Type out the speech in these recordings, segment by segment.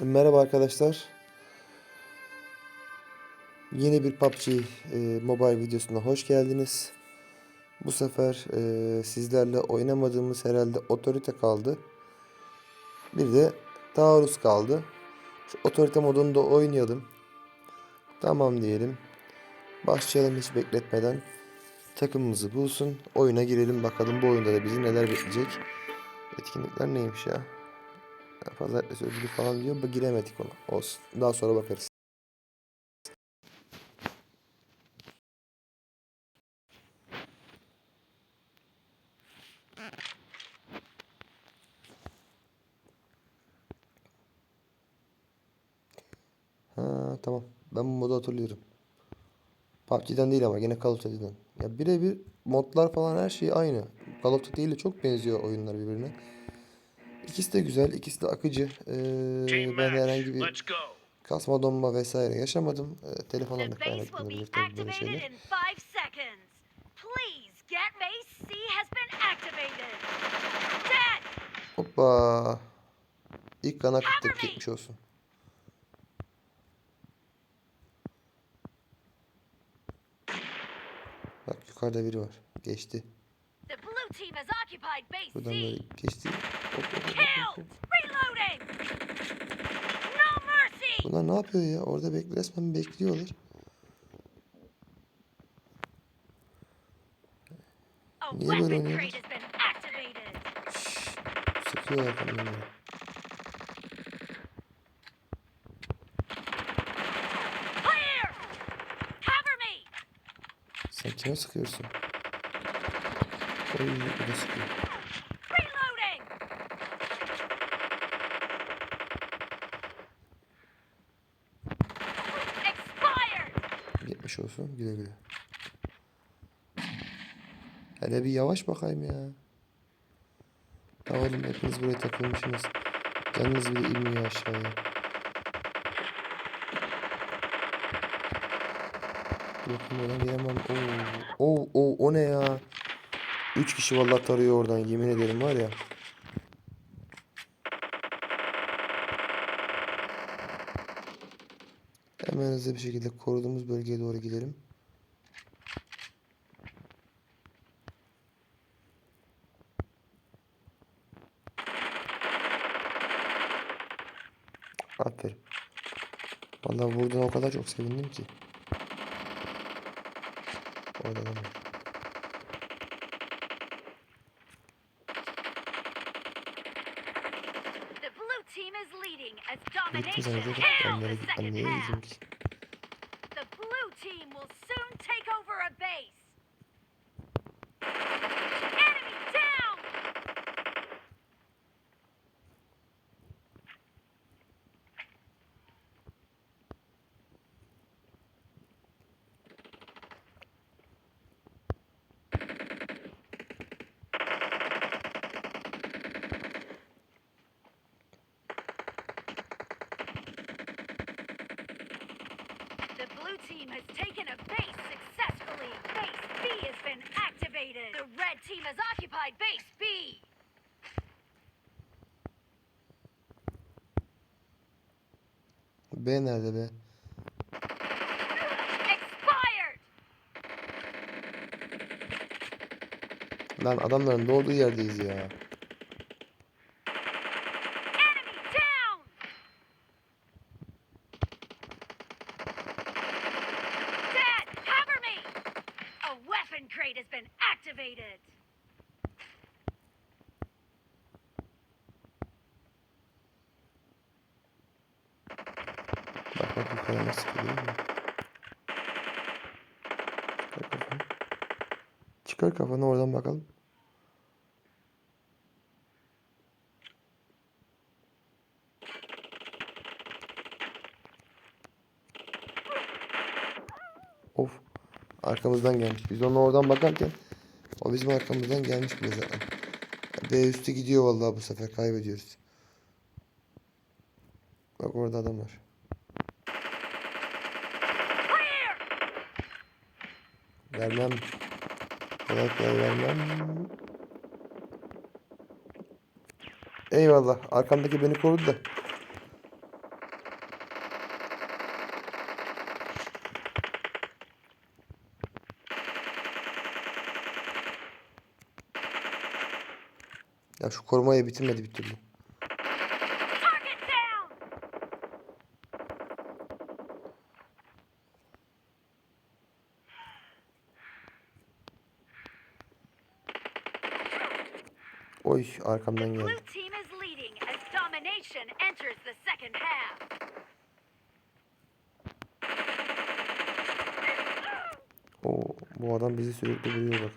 Merhaba arkadaşlar. Yeni bir PUBG e, mobile videosuna hoş geldiniz. Bu sefer e, sizlerle oynamadığımız herhalde otorite kaldı. Bir de taarruz kaldı. Şu otorite modunu da oynayalım. Tamam diyelim. Başlayalım hiç bekletmeden. Takımımızı bulsun. Oyuna girelim bakalım bu oyunda da bizi neler bekleyecek. Etkinlikler neymiş ya? Pazartesi ödülü falan diyor. Bu giremedik ona. Olsun. Daha sonra bakarız. Ha tamam. Ben bu modu hatırlıyorum. PUBG'den değil ama gene Call of Duty'den. Ya birebir modlar falan her şey aynı. Call of Duty ile çok benziyor oyunlar birbirine. İkisi de güzel, ikisi de akıcı. Ee, ben herhangi bir kasma donma vesaire yaşamadım. Ee, telefonla da kaynaklanabilir tabii böyle şeyler. Hoppa. İlk kana kırtık geçmiş olsun. Bak yukarıda biri var. Geçti. Buradan böyle geçti. Bunlar ne yapıyor ya? Orada bek resmen bekliyorlar. A Niye böyle kamyonları. Clear! Cover me! Sen kime sıkıyorsun? Oy, o da sıkıyor. Geçmiş olsun. Güle güle. Hele bir yavaş bakayım ya. Ya oğlum hepiniz buraya takılmışsınız. Canınız bile inmiyor aşağıya. Bakın oradan gelemem. Oo, oo, oo, o ne ya? Üç kişi vallahi tarıyor oradan yemin ederim var ya. Hemen hızlı bir şekilde koruduğumuz bölgeye doğru gidelim. Aferin. Vallahi vurduğuna o kadar çok sevindim ki. Orada da Gitti second nereye half. gideyim ki? The blue team will soon take over a base. Enemy down! The blue team has taken a base successfully. Base B has been activated. The red team has occupied base B. B nerede be? Expired! Lan adamların doğduğu yerdeyiz ya. Yukarı nasıl geliyor mu? Çıkar kafanı. Çıkar kafanı oradan bakalım. Of. Arkamızdan gelmiş. Biz ona oradan bakarken o bizim arkamızdan gelmiş bile zaten. B üstü gidiyor vallahi bu sefer kaybediyoruz. Bak orada adam var. Vermem. Kolay vermem. Eyvallah. Arkamdaki beni korudu da. Ya şu korumayı bitirmedi bir türlü. The second half. Oo, bu adam bizi sürekli vuruyor bak.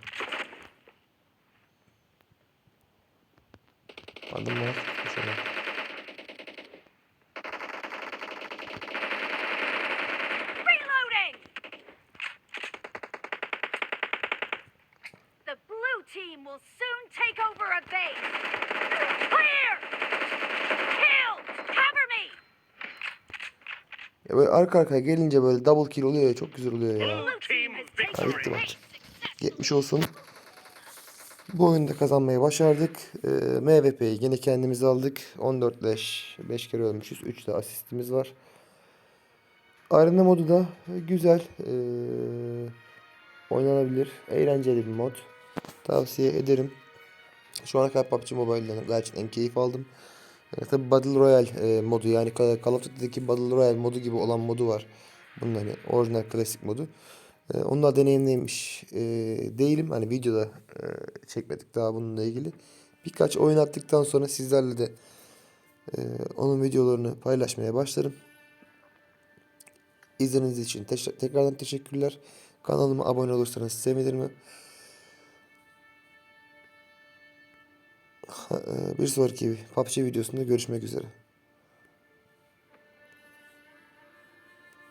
Adım var. Şöyle. Ya böyle arka arkaya gelince böyle double kill oluyor ya çok güzel oluyor ya. A maç. base. Geçmiş olsun. Bu oyunda kazanmayı başardık. Ee, MVP'yi yine kendimiz aldık. 14 leş, 5 kere ölmüşüz. 3 de asistimiz var. Arena modu da güzel. Ee, oynanabilir. Eğlenceli bir mod. Tavsiye ederim. Şu ana kadar PUBG Mobile'den gerçekten keyif aldım. Ee, tabii Battle Royale e, modu yani Call of Duty'deki Battle Royale modu gibi olan modu var. Bunun hani orijinal klasik modu. Ee, onu da deneyimlemiş e, değilim. Hani videoda e, çekmedik daha bununla ilgili. Birkaç oyun attıktan sonra sizlerle de e, onun videolarını paylaşmaya başlarım. İzlediğiniz için teş- tekrardan teşekkürler. Kanalıma abone olursanız sevinirim. Bir sonraki PUBG videosunda görüşmek üzere.